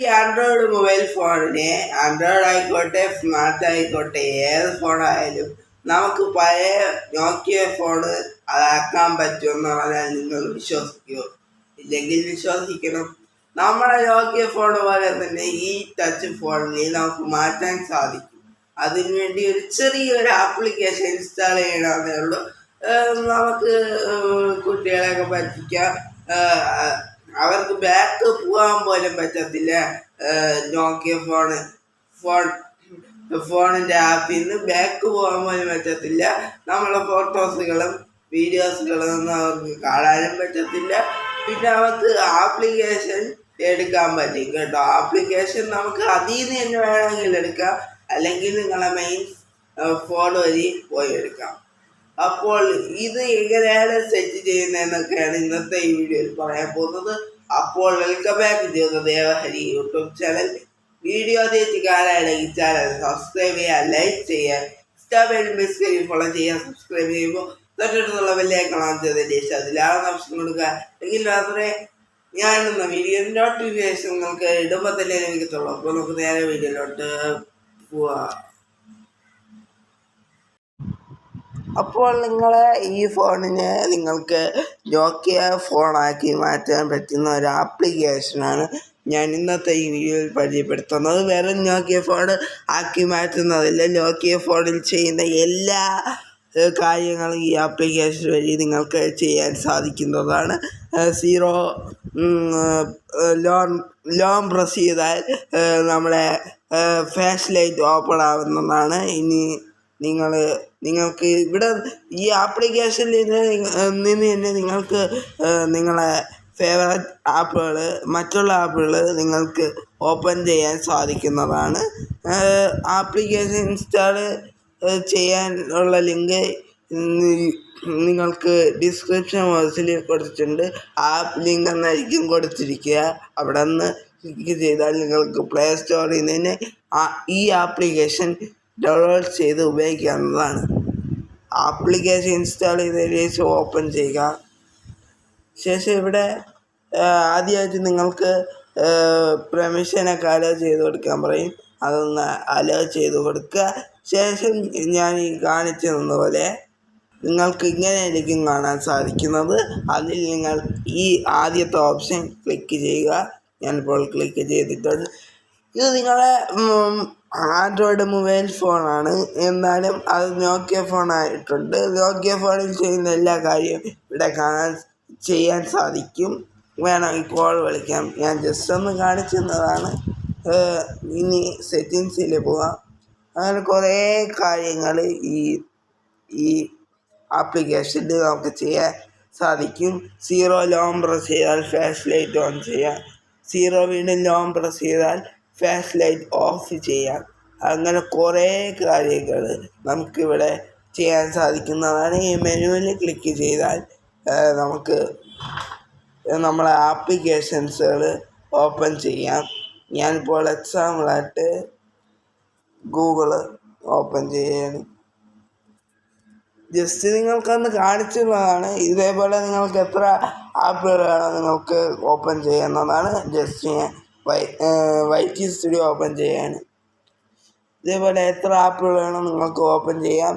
ഒരു മൊബൈൽ ഫോണിനെ ആൻഡ്രോയിഡ് ആയിക്കോട്ടെ സ്മാർട്ട് ആയിക്കോട്ടെ ഏത് ഫോണായാലും നമുക്ക് പഴയ നോക്കിയ ഫോണ് അതാക്കാൻ പറ്റുമെന്ന് പറഞ്ഞാൽ നിങ്ങൾ വിശ്വസിക്കുമോ ഇല്ലെങ്കിൽ വിശ്വസിക്കണം. നമ്മുടെ നോക്കിയ ഫോൺ പോലെ തന്നെ ഈ ടച്ച് ഫോണിനെ നമുക്ക് മാറ്റാൻ സാധിക്കും. അതിനുവേണ്ടി ഒരു ചെറിയൊരു ആപ്ലിക്കേഷൻ ഇൻസ്റ്റാൾ ചെയ്യണമെന്നേ ഉള്ളൂ. നമുക്ക് കുട്ടികളെയൊക്കെ പറ്റിക്കാം അവർക്ക് ബാക്ക് പോകാൻ പോലും പറ്റത്തില്ല. നോക്കിയ ഫോണ് ഫോൺ ഫോണിന്റെ ആപ്പിൽ നിന്ന് ബാക്ക് പോകാൻ പോലും പറ്റത്തില്ല. നമ്മളെ ഫോട്ടോസുകളും വീഡിയോസുകളും ഒന്നും അവർക്ക് കാണാനും പറ്റത്തില്ല. പിന്നെ അവർക്ക് ആപ്ലിക്കേഷൻ എടുക്കാൻ പറ്റും കേട്ടോ. ആപ്ലിക്കേഷൻ നമുക്ക് അതിൽ നിന്ന് തന്നെ വേണമെങ്കിൽ എടുക്കാം. അല്ലെങ്കിൽ നിങ്ങളെ മെയിൻ ഫോൺ വഴി പോയി എടുക്കാം. അപ്പോൾ ഇത് എങ്ങനെയാണ് സെറ്റ് ചെയ്യുന്നതെന്നൊക്കെയാണ് ഇന്നത്തെ ഈ വീഡിയോയിൽ പറയാൻ പോകുന്നത്. അപ്പോൾ വെൽക്കം ബാക്ക് ചെയ്യുന്ന ദേവഹരി യൂട്യൂബ് ചാനൽ വീഡിയോ ആദ്യമായിട്ട് കാണാനാണെങ്കിൽ ചാനൽ സബ്സ്ക്രൈബ് ചെയ്യുക ലൈക്ക് ചെയ്യുക. ഇഷ്ടമായി മിസ് ചെയ്യും ഫോളോ ചെയ്യുക സബ്സ്ക്രൈബ് ചെയ്യുമ്പോൾ തൊട്ടടുത്തുള്ള വലിയ ചെയ്തതിന് ശേഷം അതിലാണ് ഓപ്ഷൻ കൊടുക്കുക. എങ്കിൽ മാത്രമേ ഞാൻ ഇന്ന വീഡിയോ നോട്ടിഫിക്കേഷൻ നിങ്ങൾക്ക് ഇടുമ്പോൾ തന്നെ ലഭിക്കത്തുള്ളൂ അപ്പോൾ നമുക്ക് നേരെ വീഡിയോയിലോട്ട് പോവാം. അപ്പോൾ നിങ്ങളെ ഈ ഫോണിനെ നിങ്ങൾക്ക് നോക്കിയ ഫോണാക്കി മാറ്റാൻ പറ്റുന്ന ഒരു ആപ്ലിക്കേഷനാണ് ഞാൻ ഇന്നത്തെ ഈ വീഡിയോയിൽ പരിചയപ്പെടുത്തുന്നത്. വെറും നോക്കിയ ഫോൺ ആക്കി മാറ്റുന്നതല്ല. നോക്കിയ ഫോണിൽ ചെയ്യുന്ന എല്ലാ കാര്യങ്ങളും ഈ ആപ്ലിക്കേഷൻ വഴി നിങ്ങൾക്ക് ചെയ്യാൻ സാധിക്കുന്നതാണ്. സീറോ ലോൺ ലോൺ പ്രസ് ചെയ്താൽ നമ്മുടെ ഫാഷ് ലൈറ്റ് ഓപ്പൺ ആവുന്നതാണ്. ഇനി നിങ്ങൾ നിങ്ങൾക്ക് ഇവിടെ ഈ ആപ്ലിക്കേഷനിൽ നിന്ന് തന്നെ നിങ്ങൾക്ക് നിങ്ങളെ ഫേവറേറ്റ് ആപ്പുകൾ മറ്റുള്ള ആപ്പുകൾ നിങ്ങൾക്ക് ഓപ്പൺ ചെയ്യാൻ സാധിക്കുന്നതാണ്. ആപ്ലിക്കേഷൻ ഇൻസ്റ്റാൾ ചെയ്യാൻ ഉള്ള ലിങ്ക് നിങ്ങൾക്ക് ഡിസ്ക്രിപ്ഷൻ ബോക്സിൽ കൊടുത്തിട്ടുണ്ട്. ആപ്പ് ലിങ്ക് എന്നായിരിക്കും കൊടുത്തിരിക്കുക. അവിടെ നിന്ന് ക്ലിക്ക് ചെയ്താൽ നിങ്ങൾക്ക് പ്ലേ സ്റ്റോറിൽ നിന്ന് തന്നെ ഈ ആപ്ലിക്കേഷൻ ഡൗൺലോഡ് ചെയ്ത് ഉപയോഗിക്കാവുന്നതാണ്. ആപ്ലിക്കേഷൻ ഇൻസ്റ്റാൾ ചെയ്ത് ശേഷം ഓപ്പൺ ചെയ്യുക. ശേഷം ഇവിടെ ആദ്യമായിട്ട് നിങ്ങൾക്ക് പെർമിഷനൊക്കെ അലോ ചെയ്ത് കൊടുക്കാൻ പറയും. അതൊന്ന് അലോ ചെയ്ത് കൊടുക്കുക. ശേഷം ഞാൻ ഈ കാണിച്ചു തന്നപോലെ നിങ്ങൾക്ക് ഇങ്ങനെയായിരിക്കും കാണാൻ സാധിക്കുന്നത്. അതിൽ നിങ്ങൾ ഈ ആദ്യത്തെ ഓപ്ഷൻ ക്ലിക്ക് ചെയ്യുക. ഞാനിപ്പോൾ ക്ലിക്ക് ചെയ്തിട്ടുണ്ട്. ഇത് നിങ്ങളെ ആൻഡ്രോയിഡ് മൊബൈൽ ഫോണാണ്. എന്നാലും അത് നോക്കിയ ഫോണായിട്ടുണ്ട്. നോക്കിയ ഫോണിൽ ചെയ്യുന്ന എല്ലാ കാര്യവും ഇവിടെ കാണാൻ ചെയ്യാൻ സാധിക്കും. വേണമെങ്കിൽ കോൾ വിളിക്കാം ഞാൻ ജസ്റ്റ് ഒന്ന് കാണിച്ചെന്നതാണ് ഇനി സെറ്റിങ്സിൽ പോവാം. അങ്ങനെ കുറേ കാര്യങ്ങൾ ഈ ഈ ആപ്ലിക്കേഷനിൽ നമുക്ക് ചെയ്യാൻ സാധിക്കും. സീറോ ലോം പ്രസ് ചെയ്താൽ ഫ്ലാഷ് ലൈറ്റ് ഓൺ ചെയ്യാം. സീറോ വീണ്ടും ലോം പ്രസ് ചെയ്താൽ ഫ്ലാഷ് ലൈറ്റ് ഓഫ് ചെയ്യാം അങ്ങനെ കുറേ കാര്യങ്ങൾ നമുക്കിവിടെ ചെയ്യാൻ സാധിക്കുന്നതാണ്. ഈ മെനുവിൽ ക്ലിക്ക് ചെയ്താൽ നമുക്ക് നമ്മളെ ആപ്ലിക്കേഷൻസുകൾ ഓപ്പൺ ചെയ്യാം. ഞാനിപ്പോൾ എക്സാമ്പിളായിട്ട് ഗൂഗിൾ ഓപ്പൺ ചെയ്യാണ്. ജസ്റ്റ് നിങ്ങൾക്കൊന്ന് കാണിച്ചുള്ളതാണ് ഇതേപോലെ നിങ്ങൾക്ക് എത്ര ആപ്പുകൾ വേണം നിങ്ങൾക്ക് ഓപ്പൺ ചെയ്യുന്നതാണ്. ജസ്റ്റ് ഞാൻ വൈറ്റി സ്റ്റുഡിയോ ഓപ്പൺ ചെയ്യാൻ. ഇതേപോലെ എത്ര ആപ്പുകൾ വേണം നിങ്ങൾക്ക് ഓപ്പൺ ചെയ്യാം.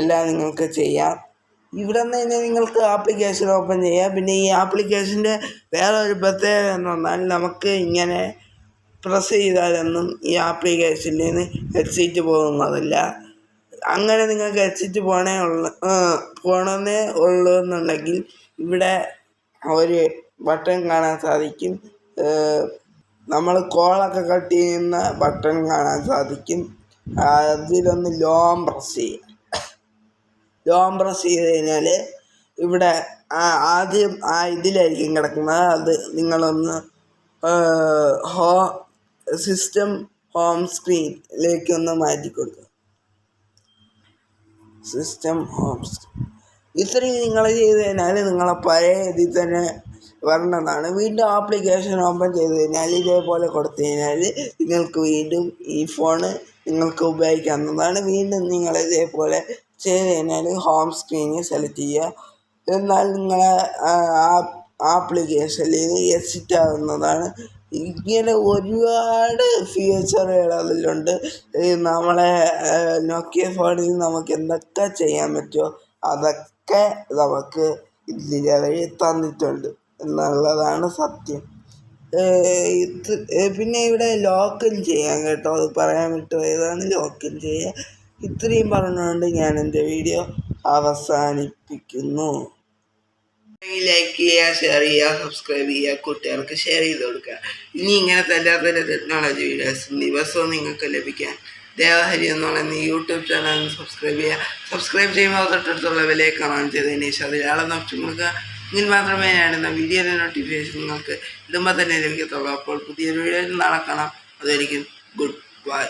എല്ലാം നിങ്ങൾക്ക് ചെയ്യാം. ഇവിടെ നിന്ന് തന്നെ നിങ്ങൾക്ക് ആപ്ലിക്കേഷൻ ഓപ്പൺ ചെയ്യാം. പിന്നെ ഈ ആപ്ലിക്കേഷന്റെ വേറെ ഒരു പ്രത്യേകത എന്ന് പറഞ്ഞാൽ നമുക്ക് ഇങ്ങനെ പ്രസ് ചെയ്താലൊന്നും ഈ ആപ്ലിക്കേഷനിൽ നിന്ന് എക്സിറ്റ് പോകുന്നതല്ല. അങ്ങനെ നിങ്ങൾക്ക് എക്സിറ്റ് പോകണേ ഉള്ള പോകണമെന്നേ ഉള്ളൂ എന്നുണ്ടെങ്കിൽ ഇവിടെ ഒരു ബട്ടൺ കാണാൻ സാധിക്കും. നമ്മൾ കോളൊക്കെ കട്ട് ചെയ്യുന്ന ബട്ടൺ കാണാൻ സാധിക്കും. അതിലൊന്ന് ലോം പ്രസ് ചെയ്യുക ലോം പ്രസ് ചെയ്ത് കഴിഞ്ഞാൽ ഇവിടെ ആദ്യം ആ ഇതിലായിരിക്കും കിടക്കുന്നത്. അത് നിങ്ങളൊന്ന് ഹോ സിസ്റ്റം ഹോം സ്ക്രീനിലേക്ക് ഒന്ന് മാറ്റി കൊടുക്കുക. System home screen. ഇത്രയും നിങ്ങൾ ചെയ്ത് കഴിഞ്ഞാൽ നിങ്ങളെ പഴയ ഇതിൽ തന്നെ വരേണ്ടതാണ് വീണ്ടും ആപ്ലിക്കേഷൻ ഓപ്പൺ ചെയ്ത് കഴിഞ്ഞാൽ ഇതേപോലെ കൊടുത്തു കഴിഞ്ഞാൽ നിങ്ങൾക്ക് വീണ്ടും ഈ ഫോണ് നിങ്ങൾക്ക് ഉപയോഗിക്കാവുന്നതാണ് വീണ്ടും നിങ്ങൾ ഇതേപോലെ ചെയ്ത് കഴിഞ്ഞാൽ ഹോം സ്ക്രീനിൽ സെലക്ട് ചെയ്യുക. എന്നാൽ നിങ്ങളെ ആപ്ലിക്കേഷനിൽ എക്സിറ്റ് ആവുന്നതാണ്. ഇങ്ങനെ ഒരുപാട് ഫീച്ചറുകൾ അതിലുണ്ട്. നമ്മളെ നോക്കിയ ഫോണിൽ നമുക്ക് എന്തൊക്കെ ചെയ്യാൻ പറ്റുമോ അതൊക്കെ നമുക്ക് ഇതിന്റെ വഴി തന്നിട്ടുണ്ട്. എന്നുള്ളതാണ് സത്യം. ഇത് പിന്നെ ഇവിടെ ലോക്കും ചെയ്യാം കേട്ടോ. അത് പറയാൻ വിട്ടുപോയതാണ് ലോക്കും ചെയ്യുക ഇത്രയും പറഞ്ഞുകൊണ്ട് ഞാൻ എന്റെ വീഡിയോ അവസാനിപ്പിക്കുന്നു. ലൈക്ക് ചെയ്യുക ഷെയർ ചെയ്യുക സബ്സ്ക്രൈബ് ചെയ്യുക കുട്ടികൾക്ക് ഷെയർ ചെയ്ത് കൊടുക്കുക. ഇനി ഇങ്ങനത്തെ എല്ലാത്തരം ടെക്നോളജി വീഡിയോസ് ദിവസവും നിങ്ങൾക്ക് ലഭിക്കാൻ ദേവഹരി എന്ന് പറയുന്ന യൂട്യൂബ് ചാനൽ സബ്സ്ക്രൈബ് ചെയ്യുക. സബ്സ്ക്രൈബ് ചെയ്യുമ്പോൾ തൊട്ടടുത്തുള്ള വിലയെ കാണാൻ ചെയ്തതിന് ശേഷം അതിൽ നഷ്ടം കൊടുക്കുക. എങ്കിൽ മാത്രമേ ഞാനിടുന്ന വീഡിയോയുടെ നോട്ടിഫിക്കേഷൻ നിങ്ങൾക്ക് ഇടുമ്പോൾ തന്നെ ലഭിക്കത്തുള്ളൂ. അപ്പോൾ പുതിയൊരു വീഡിയോയിൽ നാളെ കാണാം. അതായിരിക്കും ഗുഡ് ബൈ